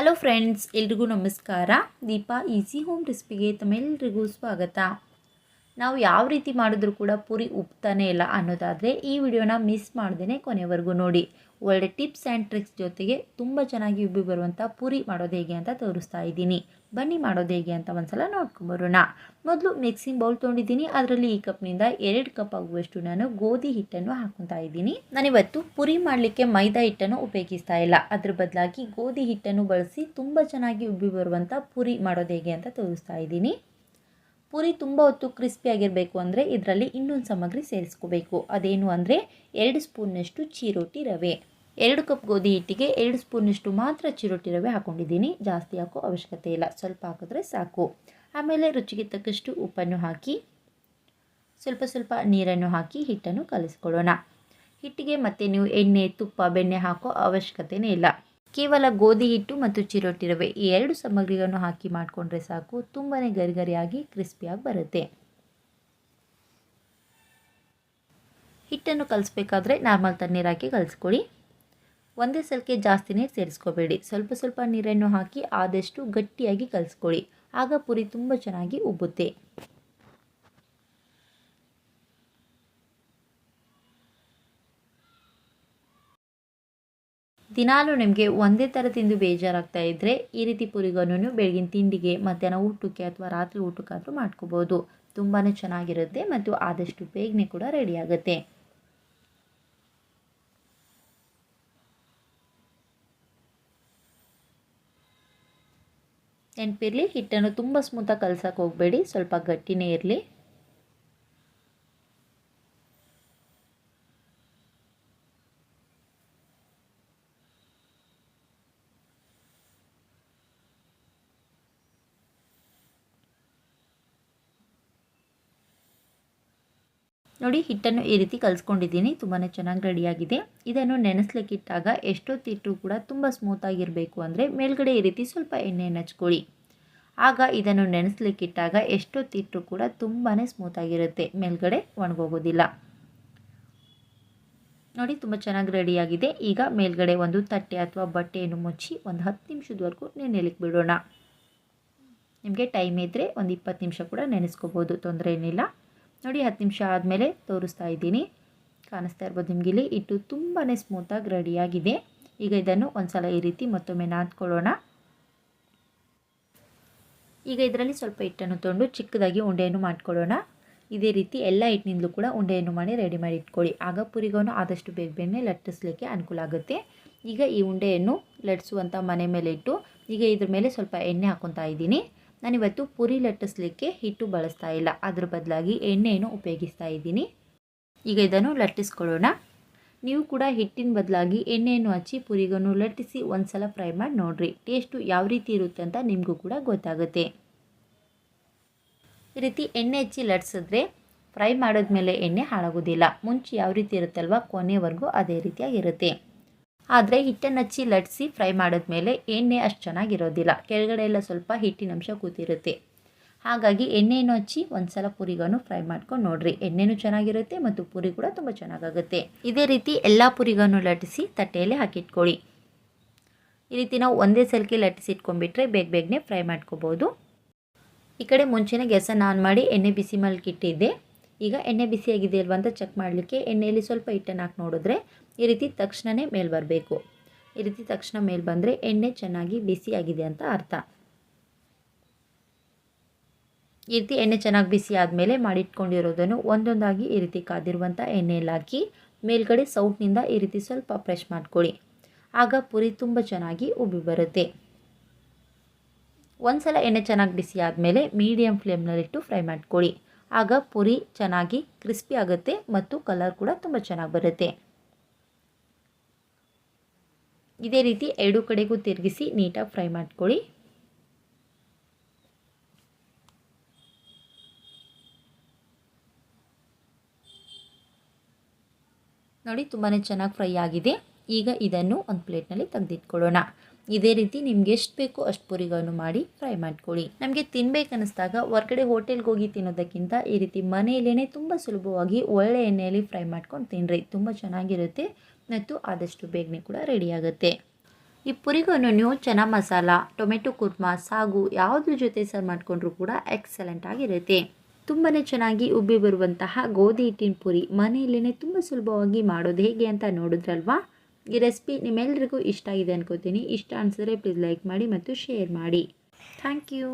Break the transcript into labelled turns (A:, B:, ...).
A: Hello friends ಎಲ್ರಿಗೂ ನಮಸ್ಕಾರ. Deepa easy home ರೆಸಿಪಿಗೆ ತಮ್ಮೆಲ್ಲರಿಗೂ ಸ್ವಾಗತ. ನಾವು ಯಾವ ರೀತಿ ಮಾಡಿದ್ರೂ ಕೂಡ ಪೂರಿ ಉಪ್ತಾನೆ ಇಲ್ಲ ಅನ್ನೋದಾದರೆ ಈ ವಿಡಿಯೋನ ಮಿಸ್ ಮಾಡ್ದೇ ಕೊನೆವರೆಗೂ ನೋಡಿ. ಒಳ್ಳೆ ಟಿಪ್ಸ್ ಆ್ಯಂಡ್ ಟ್ರಿಕ್ಸ್ ಜೊತೆಗೆ ತುಂಬ ಚೆನ್ನಾಗಿ ಉಬ್ಬಿ ಬರುವಂಥ ಪೂರಿ ಮಾಡೋದು ಹೇಗೆ ಅಂತ ತೋರಿಸ್ತಾ ಇದ್ದೀನಿ. ಬನ್ನಿ ಮಾಡೋದು ಹೇಗೆ ಅಂತ ಒಂದ್ಸಲ ನೋಡ್ಕೊಂಬರೋಣ. ಮೊದಲು ಮಿಕ್ಸಿಂಗ್ ಬೌಲ್ ತೊಗೊಂಡಿದ್ದೀನಿ. ಅದರಲ್ಲಿ ಈ ಕಪ್ನಿಂದ ಎರಡು ಕಪ್ ಆಗುವಷ್ಟು ನಾನು ಗೋಧಿ ಹಿಟ್ಟನ್ನು ಹಾಕೊತಾ ಇದ್ದೀನಿ. ನಾನಿವತ್ತು ಪುರಿ ಮಾಡಲಿಕ್ಕೆ ಮೈದಾ ಹಿಟ್ಟನ್ನು ಉಪಯೋಗಿಸ್ತಾ ಇಲ್ಲ. ಅದ್ರ ಬದಲಾಗಿ ಗೋಧಿ ಹಿಟ್ಟನ್ನು ಬಳಸಿ ತುಂಬ ಚೆನ್ನಾಗಿ ಉಬ್ಬಿ ಬರುವಂಥ ಪುರಿ ಮಾಡೋದು ಹೇಗೆ ಅಂತ ತೋರಿಸ್ತಾ ಇದ್ದೀನಿ. ಪುರಿ ತುಂಬ ಹೊತ್ತು ಕ್ರಿಸ್ಪಿಯಾಗಿರಬೇಕು ಅಂದರೆ ಇದರಲ್ಲಿ ಇನ್ನೊಂದು ಸಾಮಗ್ರಿ ಸೇರಿಸ್ಕೋಬೇಕು. ಅದೇನು ಅಂದರೆ ಎರಡು ಸ್ಪೂನ್ನಷ್ಟು ಚೀರೋಟಿ ರವೆ. ಎರಡು ಕಪ್ ಗೋಧಿ ಹಿಟ್ಟಿಗೆ ಎರಡು ಸ್ಪೂನಿಷ್ಟು ಮಾತ್ರ ಚಿರೋಟಿ ರವೆ ಹಾಕ್ಕೊಂಡಿದ್ದೀನಿ ಜಾಸ್ತಿ ಹಾಕೋ ಅವಶ್ಯಕತೆ ಇಲ್ಲ. ಸ್ವಲ್ಪ ಹಾಕಿದ್ರೆ ಸಾಕು. ಆಮೇಲೆ ರುಚಿಗೆ ತಕ್ಕಷ್ಟು ಉಪ್ಪನ್ನು ಹಾಕಿ, ಸ್ವಲ್ಪ ಸ್ವಲ್ಪ ನೀರನ್ನು ಹಾಕಿ ಹಿಟ್ಟನ್ನು ಕಲಿಸ್ಕೊಳ್ಳೋಣ. ಹಿಟ್ಟಿಗೆ ಮತ್ತೆ ನೀವು ಎಣ್ಣೆ, ತುಪ್ಪ, ಬೆಣ್ಣೆ ಹಾಕೋ ಅವಶ್ಯಕತೆಯೇ ಇಲ್ಲ. ಕೇವಲ ಗೋಧಿ ಹಿಟ್ಟು ಮತ್ತು ಚಿರೋಟಿ ರವೆ ಈ ಎರಡು ಸಾಮಗ್ರಿಗಳನ್ನು ಹಾಕಿ ಮಾಡಿಕೊಂಡ್ರೆ ಸಾಕು. ತುಂಬಾ ಗರಿಗರಿಯಾಗಿ ಕ್ರಿಸ್ಪಿಯಾಗಿ ಬರುತ್ತೆ. ಹಿಟ್ಟನ್ನು ಕಲಿಸ್ಬೇಕಾದ್ರೆ ನಾರ್ಮಲ್ ತಣ್ಣೀರು ಹಾಕಿ ಕಲಿಸ್ಕೊಳ್ಳಿ. ಒಂದೇ ಸಲಕ್ಕೆ ಜಾಸ್ತಿ ನೀರು ಸೇರಿಸ್ಕೋಬೇಡಿ. ಸ್ವಲ್ಪ ಸ್ವಲ್ಪ ನೀರನ್ನು ಹಾಕಿ ಆದಷ್ಟು ಗಟ್ಟಿಯಾಗಿ ಕಲಿಸ್ಕೊಳ್ಳಿ. ಆಗ ಪುರಿ ತುಂಬ ಚೆನ್ನಾಗಿ ಉಬ್ಬುತ್ತೆ. ದಿನಾಲೂ ನಿಮಗೆ ಒಂದೇ ಥರ ತಿಂದು ಬೇಜಾರಾಗ್ತಾ ಇದ್ದರೆ ಈ ರೀತಿ ಪುರಿಗನ್ನು ಬೆಳಗಿನ ತಿಂಡಿಗೆ, ಮಧ್ಯಾಹ್ನ ಊಟಕ್ಕೆ ಅಥವಾ ರಾತ್ರಿ ಊಟಕ್ಕಾದರೂ ಮಾಡ್ಕೋಬೋದು. ತುಂಬಾ ಚೆನ್ನಾಗಿರುತ್ತೆ ಮತ್ತು ಆದಷ್ಟು ಬೇಗನೆ ಕೂಡ ರೆಡಿ ನೆನಪಿರಲಿ ಹಿಟ್ಟನ್ನು ತುಂಬ ಸ್ಮೂತಾಗಿ ಕಲ್ಸಕ್ಕೆ ಹೋಗಬೇಡಿ. ಸ್ವಲ್ಪ ಗಟ್ಟಿನೇ ಇರಲಿ. ನೋಡಿ, ಹಿಟ್ಟನ್ನು ಈ ರೀತಿ ಕಲಿಸ್ಕೊಂಡಿದ್ದೀನಿ. ತುಂಬಾ ಚೆನ್ನಾಗಿ ರೆಡಿಯಾಗಿದೆ. ಇದನ್ನು ನೆನೆಸ್ಲಿಕ್ಕಿಟ್ಟಾಗ ಎಷ್ಟೊತ್ತಿಟ್ಟರೂ ಕೂಡ ತುಂಬ ಸ್ಮೂತಾಗಿರಬೇಕು ಅಂದರೆ ಮೇಲ್ಗಡೆ ಈ ರೀತಿ ಸ್ವಲ್ಪ ಎಣ್ಣೆಯನ್ನು ಹಚ್ಕೊಳ್ಳಿ. ಆಗ ಇದನ್ನು ನೆನೆಸ್ಲಿಕ್ಕಿಟ್ಟಾಗ ಎಷ್ಟೊತ್ತಿಟ್ಟರೂ ಕೂಡ ತುಂಬಾ ಸ್ಮೂತಾಗಿರುತ್ತೆ ಮೇಲ್ಗಡೆ ಒಣಗೋಗೋದಿಲ್ಲ. ನೋಡಿ, ತುಂಬ ಚೆನ್ನಾಗಿ ರೆಡಿಯಾಗಿದೆ. ಈಗ ಮೇಲ್ಗಡೆ ಒಂದು ತಟ್ಟೆ ಅಥವಾ ಬಟ್ಟೆಯನ್ನು ಮುಚ್ಚಿ ಒಂದು ಹತ್ತು ನಿಮಿಷದವರೆಗೂ ನೆನೆಲಿಕ್ಕೆ ಬಿಡೋಣ ನಿಮಗೆ ಟೈಮ್ ಇದ್ದರೆ ಒಂದು ಇಪ್ಪತ್ತು ನಿಮಿಷ ಕೂಡ ನೆನೆಸ್ಕೋಬೋದು. ತೊಂದರೆ ಏನಿಲ್ಲ. ನೋಡಿ ಹತ್ತು ನಿಮಿಷ ಆದಮೇಲೆ ತೋರಿಸ್ತಾ ಇದ್ದೀನಿ. ಕಾಣಿಸ್ತಾ ಇರ್ಬೋದು ನಿಮಗೆ ಇಲ್ಲಿ ಇಟ್ಟು ತುಂಬಾ ಸ್ಮೂತಾಗಿ ರೆಡಿಯಾಗಿದೆ ಈಗ ಇದನ್ನು ಒಂದು ಸಲ ಈ ರೀತಿ ಮತ್ತೊಮ್ಮೆ ನಾದ್ಕೊಳ್ಳೋಣ. ಈಗ ಇದರಲ್ಲಿ ಸ್ವಲ್ಪ ಹಿಟ್ಟನ್ನು ತೊಗೊಂಡು ಚಿಕ್ಕದಾಗಿ ಉಂಡೆಯನ್ನು ಮಾಡ್ಕೊಳ್ಳೋಣ. ಇದೇ ರೀತಿ ಎಲ್ಲ ಹಿಟ್ಟಿನಿಂದಲೂ ಕೂಡ ಉಂಡೆಯನ್ನು ಮಾಡಿ ರೆಡಿ ಮಾಡಿ ಇಟ್ಕೊಳ್ಳಿ. ಆಗ ಪುರಿಗೋನು ಆದಷ್ಟು ಬೇಗ ಬೇಗನೆ ಲಟ್ಟಿಸ್ಲಿಕ್ಕೆ ಅನುಕೂಲ ಆಗುತ್ತೆ. ಈಗ ಈ ಉಂಡೆಯನ್ನು ಲಟ್ಟಿಸುವಂಥ ಮನೆ ಮೇಲೆ ಇಟ್ಟು ಈಗ ಇದ್ರ ಮೇಲೆ ಸ್ವಲ್ಪ ಎಣ್ಣೆ ಹಾಕ್ಕೊತಾ ಇದ್ದೀನಿ. ನಾನಿವತ್ತು ಪುರಿ ಲಟ್ಟಿಸ್ಲಿಕ್ಕೆ ಹಿಟ್ಟು ಬಳಸ್ತಾ ಇಲ್ಲ. ಅದ್ರ ಬದಲಾಗಿ ಎಣ್ಣೆಯನ್ನು ಉಪಯೋಗಿಸ್ತಾ ಇದ್ದೀನಿ. ಈಗ ಇದನ್ನು ಲಟ್ಟಿಸ್ಕೊಳ್ಳೋಣ. ನೀವು ಕೂಡ ಹಿಟ್ಟಿನ ಬದಲಾಗಿ ಎಣ್ಣೆಯನ್ನು ಹಚ್ಚಿ ಪುರಿಗನ್ನು ಲಟ್ಟಿಸಿ ಒಂದು ಸಲ ಫ್ರೈ ಮಾಡಿ ನೋಡಿರಿ. ಟೇಸ್ಟು ಯಾವ ರೀತಿ ಇರುತ್ತೆ ಅಂತ ನಿಮಗೂ ಕೂಡ ಗೊತ್ತಾಗುತ್ತೆ. ಈ ರೀತಿ ಎಣ್ಣೆ ಹಚ್ಚಿ ಲಟ್ಸಿದ್ರೆ ಫ್ರೈ ಮಾಡಿದ್ಮೇಲೆ ಎಣ್ಣೆ ಹಾಳಾಗೋದಿಲ್ಲ. ಮುಂಚೆ ಯಾವ ರೀತಿ ಇರುತ್ತಲ್ವ, ಕೊನೆವರೆಗೂ ಅದೇ ರೀತಿಯಾಗಿರುತ್ತೆ. ಆದರೆ ಹಿಟ್ಟನ್ನು ಹಚ್ಚಿ ಲಟ್ಸಿ ಫ್ರೈ ಮಾಡಿದ್ಮೇಲೆ ಎಣ್ಣೆ ಅಷ್ಟು ಚೆನ್ನಾಗಿರೋದಿಲ್ಲ. ಕೆಳಗಡೆ ಎಲ್ಲ ಸ್ವಲ್ಪ ಹಿಟ್ಟಿನ ಅಂಶ ಕೂತಿರುತ್ತೆ. ಹಾಗಾಗಿ ಎಣ್ಣೆಯನ್ನು ಹಚ್ಚಿ ಒಂದು ಸಲ ಪುರಿಗಳನ್ನು ಫ್ರೈ ಮಾಡ್ಕೊಂಡು ನೋಡಿರಿ. ಎಣ್ಣೆನೂ ಚೆನ್ನಾಗಿರುತ್ತೆ ಮತ್ತು ಪುರಿ ಕೂಡ ತುಂಬ ಚೆನ್ನಾಗಾಗುತ್ತೆ. ಇದೇ ರೀತಿ ಎಲ್ಲ ಪುರಿಗಳನ್ನು ಲಟ್ಟಿಸಿ ತಟ್ಟೆಯಲ್ಲಿ ಹಾಕಿಟ್ಕೊಳ್ಳಿ. ಈ ರೀತಿ ನಾವು ಒಂದೇ ಸಲಕ್ಕೆ ಲಟ್ಟಿಸಿ ಇಟ್ಕೊಂಡ್ಬಿಟ್ರೆ ಬೇಗ ಬೇಗನೆ ಫ್ರೈ ಮಾಡ್ಕೋಬೋದು. ಈ ಕಡೆ ಮುಂಚೆನೇ ಗ್ಯಾಸನ್ನು ಆನ್ ಮಾಡಿ ಎಣ್ಣೆ ಬಿಸಿ ಮಲ್ಕಿಟ್ಟಿದ್ದೆ. ಈಗ ಎಣ್ಣೆ ಬಿಸಿಯಾಗಿದೆ ಅಲ್ವಾ ಅಂತ ಚೆಕ್ ಮಾಡಲಿಕ್ಕೆ ಎಣ್ಣೆಯಲ್ಲಿ ಸ್ವಲ್ಪ ಹಿಟ್ಟನ್ನು ಹಾಕಿ ನೋಡಿದ್ರೆ ಈ ರೀತಿ ತಕ್ಷಣವೇ ಮೇಲೆ ಬರಬೇಕು. ಈ ರೀತಿ ತಕ್ಷಣ ಮೇಲೆ ಬಂದರೆ ಎಣ್ಣೆ ಚೆನ್ನಾಗಿ ಬಿಸಿಯಾಗಿದೆ ಅಂತ ಅರ್ಥ. ಈ ರೀತಿ ಎಣ್ಣೆ ಚೆನ್ನಾಗಿ ಬಿಸಿ ಆದಮೇಲೆ ಮಾಡಿಟ್ಕೊಂಡಿರೋದನ್ನು ಒಂದೊಂದಾಗಿ ಈ ರೀತಿ ಕಾದಿರುವಂಥ ಎಣ್ಣೆಯಲ್ಲಿ ಹಾಕಿ ಮೇಲ್ಗಡೆ ಸೌಟ್ನಿಂದ ಈ ರೀತಿ ಸ್ವಲ್ಪ ಪ್ರೆಶ್ ಮಾಡ್ಕೊಳ್ಳಿ. ಆಗ ಪುರಿ ತುಂಬ ಚೆನ್ನಾಗಿ ಉಬ್ಬಿ ಬರುತ್ತೆ. ಒಂದು ಸಲ ಎಣ್ಣೆ ಚೆನ್ನಾಗಿ ಬಿಸಿ ಆದಮೇಲೆ ಮೀಡಿಯಮ್ ಫ್ಲೇಮ್ನಲ್ಲಿಟ್ಟು ಫ್ರೈ ಮಾಡ್ಕೊಳ್ಳಿ. ಆಗ ಪುರಿ ಚೆನ್ನಾಗಿ ಕ್ರಿಸ್ಪಿ ಆಗುತ್ತೆ ಮತ್ತು ಕಲರ್ ಕೂಡ ತುಂಬ ಚೆನ್ನಾಗಿ ಬರುತ್ತೆ. ಇದೇ ರೀತಿ ಎರಡು ಕಡೆಗೂ ತಿರುಗಿಸಿ ನೀಟಾಗಿ ಫ್ರೈ ಮಾಡ್ಕೊಳ್ಳಿ. ನೋಡಿ ತುಂಬಾ ಚೆನ್ನಾಗಿ ಫ್ರೈ ಆಗಿದೆ. ಈಗ ಇದನ್ನು ಒಂದು ಪ್ಲೇಟ್ನಲ್ಲಿ ತೆಗೆದಿಟ್ಕೊಳ್ಳೋಣ. ಇದೇ ರೀತಿ ನಿಮ್ಗೆ ಎಷ್ಟು ಬೇಕೋ ಅಷ್ಟು ಪುರಿಗಳನ್ನು ಮಾಡಿ ಫ್ರೈ ಮಾಡ್ಕೊಳ್ಳಿ. ನಮಗೆ ತಿನ್ಬೇಕು ಹೊರಗಡೆ ಹೋಟೆಲ್ಗೆ ಹೋಗಿ ತಿನ್ನೋದಕ್ಕಿಂತ ಈ ರೀತಿ ಮನೆಯಲ್ಲೇ ತುಂಬ ಸುಲಭವಾಗಿ ಒಳ್ಳೆ ಎಣ್ಣೆಯಲ್ಲಿ ಫ್ರೈ ಮಾಡ್ಕೊಂಡು ತಿನ್ನಿರಿ ತುಂಬ ಚೆನ್ನಾಗಿರುತ್ತೆ ಮತ್ತು ಆದಷ್ಟು ಬೇಗನೆ ಕೂಡ ರೆಡಿ ಆಗುತ್ತೆ. ಈ ಪುರಿಗಳನ್ನು ನೀವು ಚೆನ್ನ ಮಸಾಲ, ಟೊಮೆಟೊ ಕುರ್ಮಾ, ಸಾಗು ಯಾವುದ್ರ ಜೊತೆ ಸರ್ವ್ ಮಾಡಿಕೊಂಡ್ರೂ ಕೂಡ ಎಕ್ಸಲೆಂಟ್ ಆಗಿರುತ್ತೆ. ತುಂಬಾ ಚೆನ್ನಾಗಿ ಉಬ್ಬಿ ಬರುವಂತಹ ಗೋಧಿ ಹಿಟ್ಟಿನ ಪುರಿ ಮನೆಯಲ್ಲೇ ತುಂಬ ಸುಲಭವಾಗಿ ಮಾಡೋದು ಹೇಗೆ ಅಂತ ನೋಡಿದ್ರಲ್ವಾ? ಈ ರೆಸಿಪಿ ನಿಮ್ಮೆಲ್ರಿಗೂ ಇಷ್ಟ ಆಗಿದೆ ಅನ್ಕೋತೀನಿ. ಇಷ್ಟ ಅನಿಸಿದ್ರೆ ಪ್ಲೀಸ್ ಲೈಕ್ ಮಾಡಿ ಮತ್ತು ಶೇರ್ ಮಾಡಿ. Thank you